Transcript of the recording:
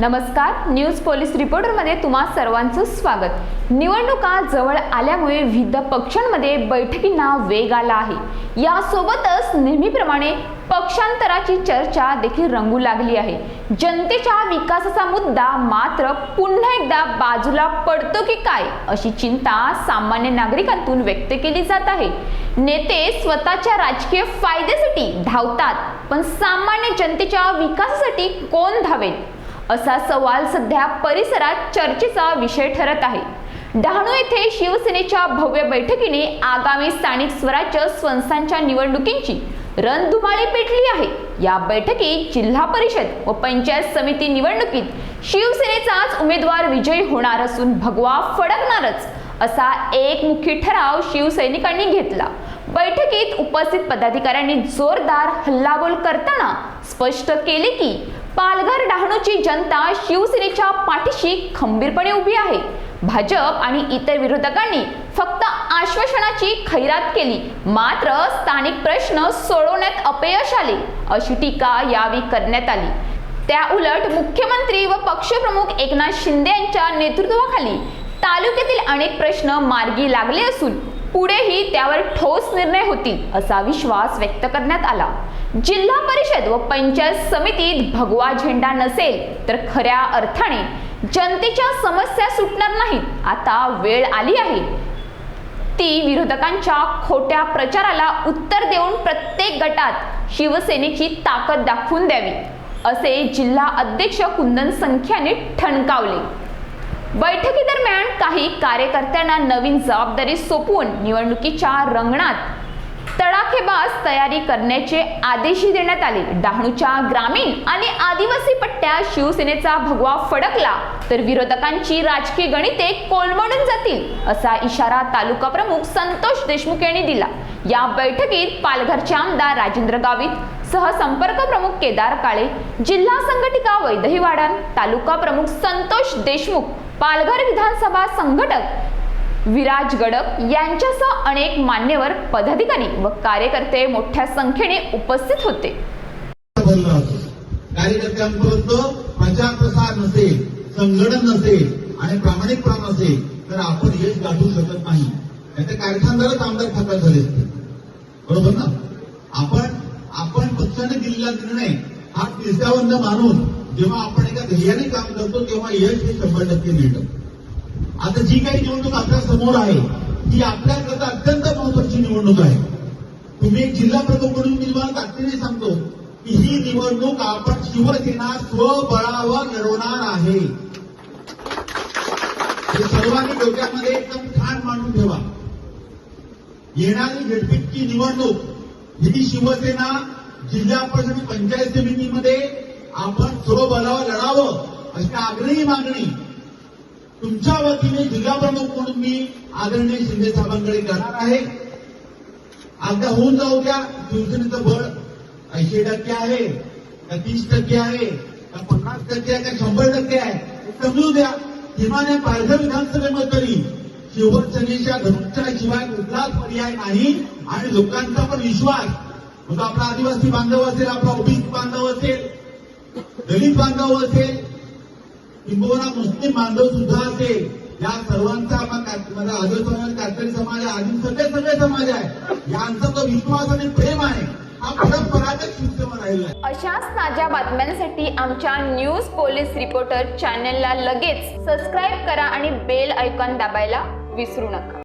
नमस्कार news police रिपोर्टरमध्ये तुम्हा सर्वांचं स्वागत. निवडणुका जवळ आल्यामुळे विविध पक्षांमध्ये बैठकींना वेग आला आहे. यासोबतच नेहमीप्रमाणे पक्षांतराची चर्चा देखील रंगू लागली आहे. जनतेच्या विकासाचा मुद्दा मात्र पुन्हा एकदा बाजूला पडतो की काय अशी चिंता सामान्य नागरिकांतून व्यक्त केली जात आहे. नेते स्वतःच्या राजकीय फायद्यासाठी धावतात पण सामान्य जनतेच्या विकासासाठी कोण धावेल? असा सवाल सध्या परिसरात चर्चेचा विषय ठरत आहे. डहाणू येथे शिवसेनेच्या भव्य बैठकीने आगामी स्थानिक स्वराज्य संस्थांच्या निवडणुकींची रणधुमाळी पेटली आहे. या बैठकीत जिल्हा परिषद व पंचायत समिती निवडणुकीत शिवसेनेचाच उमेदवार विजयी होणार असून भगवा फडकणारच असा एक मुखी ठराव शिवसैनिकांनी घेतला. बैठकीत उपस्थित पदाधिकाऱ्यांनी जोरदार हल्लाबोल करताना स्पष्ट केले की पालघर डहाणूची जनता शिवसेनेच्या पाठीशी खंबीरपणे उभी आहे. भाजप आणि इतर विरोधकांनी फक्त आश्वासनाची खैरात केली. मात्र स्थानिक प्रश्न सोडवण्यात अपयश आले. अशी टीका यावेळी करण्यात आली. त्या उलट मुख्यमंत्री व पक्षप्रमुख एकनाथ शिंदे यांच्या नेतृत्वाखाली तालुक्यातील अनेक प्रश्न मार्गी लागले असून पुढेही त्यावर ठोस निर्णय होतील असा विश्वास व्यक्त करण्यात आला. जिल्हा परिषद व पंचायत समितीत भगवा झेंडा नसेल तर खऱ्या अर्थाने जनतेच्या समस्या सुटणार नाहीत. आता वेळ आली आहे. ती विरोधकांच्या खोट्या प्रचाराला उत्तर देऊन प्रत्येक गटात शिवसेनेची ताकद दाखवून द्यावी असे जिल्हा अध्यक्ष कुंदन संख्याने ठणकावले. बैठकीदरम्यान काही कार्यकर्त्यांना नवीन जबाबदारी सोपवून निवडणुकीच्या रंगणात तडाखेबाज तयारी करण्याचे आदेशही देण्यात आले. डहाणूच्या ग्रामीण आणि आदिवासी पट्ट्यात शिवसेनेचा भगवा फडकला तर विरोधकांची राजकीय गणिते कोलमडून जातील असा इशारा तालुका प्रमुख संतोष देशमुख यांनी दिला. या बैठकीत पालघरचे आमदार राजेंद्र गावित सहसंपर्क प्रमुख केदार काळे जिल्हा संघटिका वैदही वाडान तालुका प्रमुख संतोष देशमुख पालघर विधानसभा संघटक विराज गडक यांच्यासह अनेक मान्यवर पदाधिकारी व कार्यकर्ते मोठ्या संख्येने उपस्थित होते. कार्यकर्त्यांपर्यंत प्रचार प्रसार नसेल संघटन नसेल आणि प्रामाणिकपणा नसेल तर आपण यश गाठू शकत नाही. याच्या कारखानदारच आमदार खतात झाले असते. बरोबर ना? आपण आपण पक्षाने दिलेला निर्णय हा किस्सावंत मानून जेव्हा आपण एका ध्येयाने काम करतो तेव्हा यश हे शंभर टक्के मिळतं. आता जी काही निवडणूक आपल्यासमोर आहे ती आपल्याकरता अत्यंत महत्वाची निवडणूक आहे. तुम्ही एक जिल्हा प्रमुख म्हणून मी तुम्हाला ताकदीने सांगतो की ही निवडणूक आपण शिवसेना स्वबळावर लढवणार आहे. हे सर्वांनी डोक्यामध्ये एकदम ठाण मांडून ठेवा. येणारी झडपीची निवडणूक ही शिवसेना जिल्हा परिषद पंचायत समितीमध्ये आपण स्वबळावर लढावं अशी आग्रही मागणी. तुमच्या वतीने जिल्हा प्रमुख म्हणून मी आदरणीय शिंदे साहेबांकडे करणार आहे. आता होऊन जाऊ द्या शिवसेनेचं बळ ऐंशी टक्के आहे का तीस टक्के आहे का पन्नास टक्के आहे का शंभर टक्के आहे समजू द्या. किमान या पालघर विधानसभेमध्ये तरी शिवसेनेच्या शिवाय कुठलाच पर्याय नाही आणि लोकांचा पण विश्वास. मग आपला आदिवासी बांधव असेल आपला ओबीसी बांधव असेल दलित बांधव असेल किंबहुना मुस्लिम बांधव सुद्धा असेल या सर्वांचा आपण का- माझा आदिवासी समाज कातकरी समाज आहे आदिम सगळे सगळे समाज आहे. यांचा तो विश्वास आणि प्रेम आहे हा परंपरागत शिवसेना राहिला अशाच ताज्या बातम्यांसाठी आमच्या न्यूज पोलीस रिपोर्टर चॅनलला लगेच सबस्क्राईब करा आणि बेल ऐकॉन दाबायला विसरू नका.